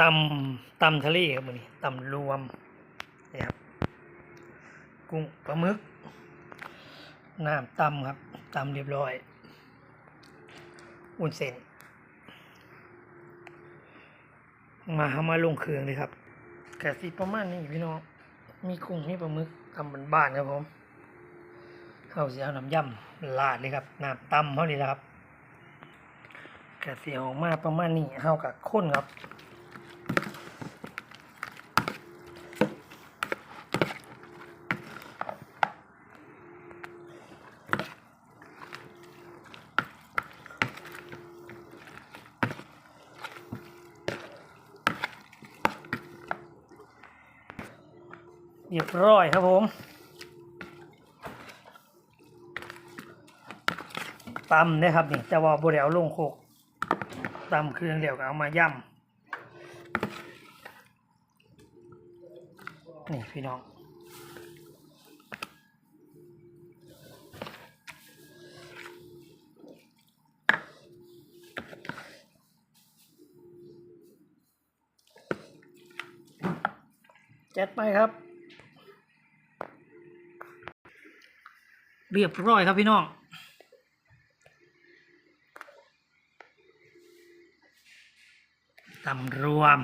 ตำตำทะเลครับมือนี้ตำรวมนี่ครับกุ้งปลาหมึกน้ำตำครับตำเรียบร้อยอุ่นเส้นมาเอามาลงเครื่องเลยครับกะสิประมาณนี้พี่น้องมีกุ้งมีปลาหมึกตำบ้านครับผมเข้าเสียเอาน้ำยำลาดเลยครับน้ำตำเขานี่แหละครับกะเสียออกมาประมาณนี้เข้ากับข้นครับ เรียบร้อยครับผมตำนะครับนี่จะว่าบริเอาลงโคกตำเครื่องเดียวก็เอามาย่ำนี่พี่น้องจัดไปครับ เรียบร้อยครับพี่น้องตำรวม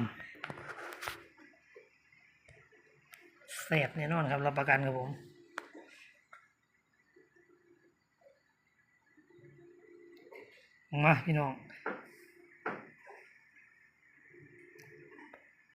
แสบแน่นอนครับรับประกันครับผมมาพี่น้อง